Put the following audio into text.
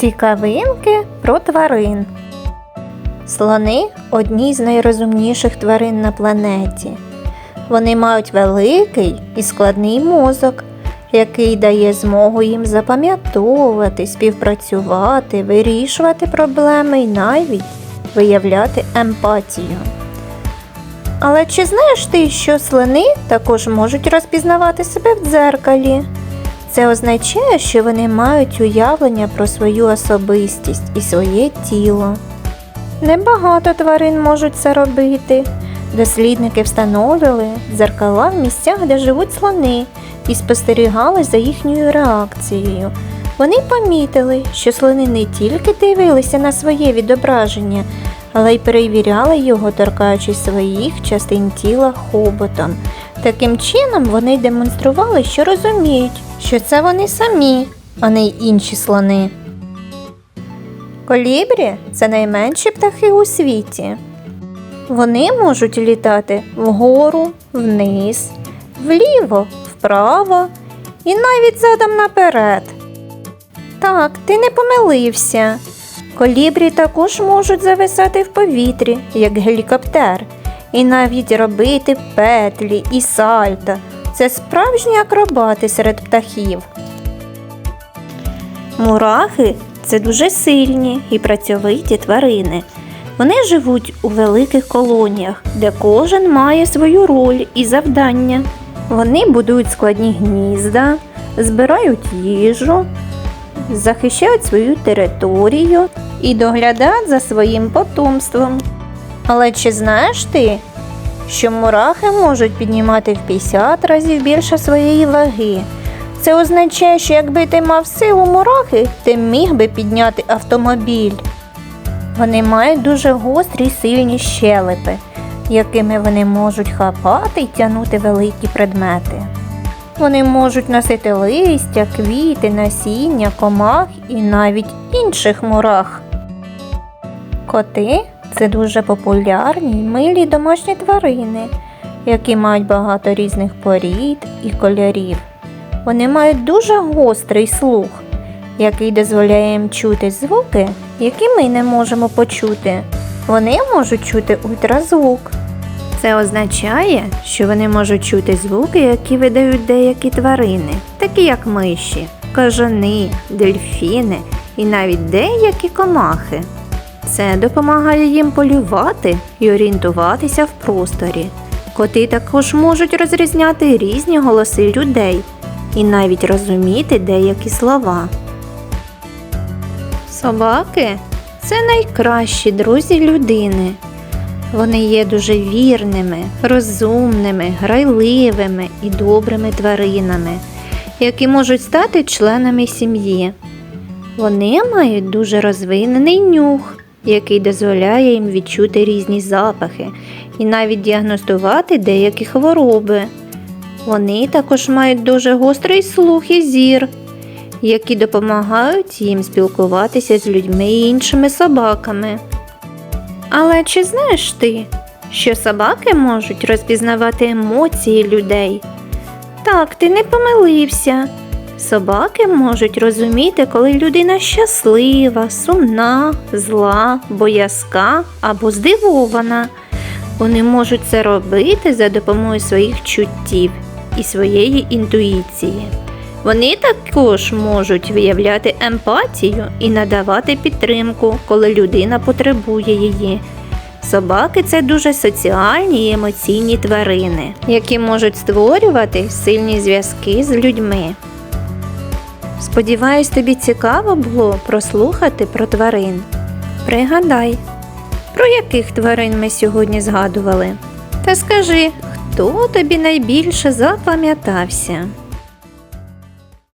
Цікавинки про тварин. Слони одні з найрозумніших тварин на планеті. Вони мають великий і складний мозок, який дає змогу їм запам'ятовувати, співпрацювати, вирішувати проблеми і навіть виявляти емпатію. Але чи знаєш ти, що слони також можуть розпізнавати себе в дзеркалі? Це означає, що вони мають уявлення про свою особистість і своє тіло. Небагато тварин можуть це робити. Дослідники встановили дзеркала в місцях, де живуть слони, і спостерігали за їхньою реакцією. Вони помітили, що слони не тільки дивилися на своє відображення, але й перевіряли його, торкаючись своїх частин тіла хоботом. Таким чином вони демонстрували, що розуміють, що це вони самі, а не й інші слони. Колібрі це найменші птахи у світі. Вони можуть літати вгору, вниз, вліво, вправо і навіть задом наперед. Так, ти не помилився. Колібрі також можуть зависати в повітрі, як гелікоптер, і навіть робити петлі і сальто. Це справжні акробати серед птахів. Мурахи це дуже сильні і працьовиті тварини. Вони живуть у великих колоніях, де кожен має свою роль і завдання. Вони будують складні гнізда, збирають їжу, захищають свою територію і доглядають за своїм потомством. Але чи знаєш ти, що мурахи можуть піднімати в 50 разів більше своєї ваги? Це означає, що якби ти мав силу мурахи, ти міг би підняти автомобіль. Вони мають дуже гострі й сильні щелепи, якими вони можуть хапати й тягнути великі предмети. Вони можуть носити листя, квіти, насіння, комах і навіть інших мурах. Коти це дуже популярні й милі домашні тварини, які мають багато різних порід і кольорів. Вони мають дуже гострий слух, який дозволяє їм чути звуки, які ми не можемо почути. Вони можуть чути ультразвук. Це означає, що вони можуть чути звуки, які видають деякі тварини, такі як миші, кажани, дельфіни і навіть деякі комахи. Це допомагає їм полювати і орієнтуватися в просторі. Коти також можуть розрізняти різні голоси людей і навіть розуміти деякі слова. Собаки це найкращі друзі людини. Вони є дуже вірними, розумними, грайливими і добрими тваринами, які можуть стати членами сім'ї. Вони мають дуже розвинений нюх, який дозволяє їм відчути різні запахи і навіть діагностувати деякі хвороби. Вони також мають дуже гострий слух і зір, які допомагають їм спілкуватися з людьми і іншими собаками. Але чи знаєш ти, що собаки можуть розпізнавати емоції людей? Так, ти не помилився. Собаки можуть розуміти, коли людина щаслива, сумна, зла, боязка або здивована. Вони можуть це робити за допомогою своїх чуттів і своєї інтуїції. Вони також можуть виявляти емпатію і надавати підтримку, коли людина потребує її. Собаки це дуже соціальні і емоційні тварини, які можуть створювати сильні зв'язки з людьми. Сподіваюсь, тобі цікаво було прослухати про тварин. Пригадай, про яких тварин ми сьогодні згадували. Та скажи, хто тобі найбільше запам'ятався?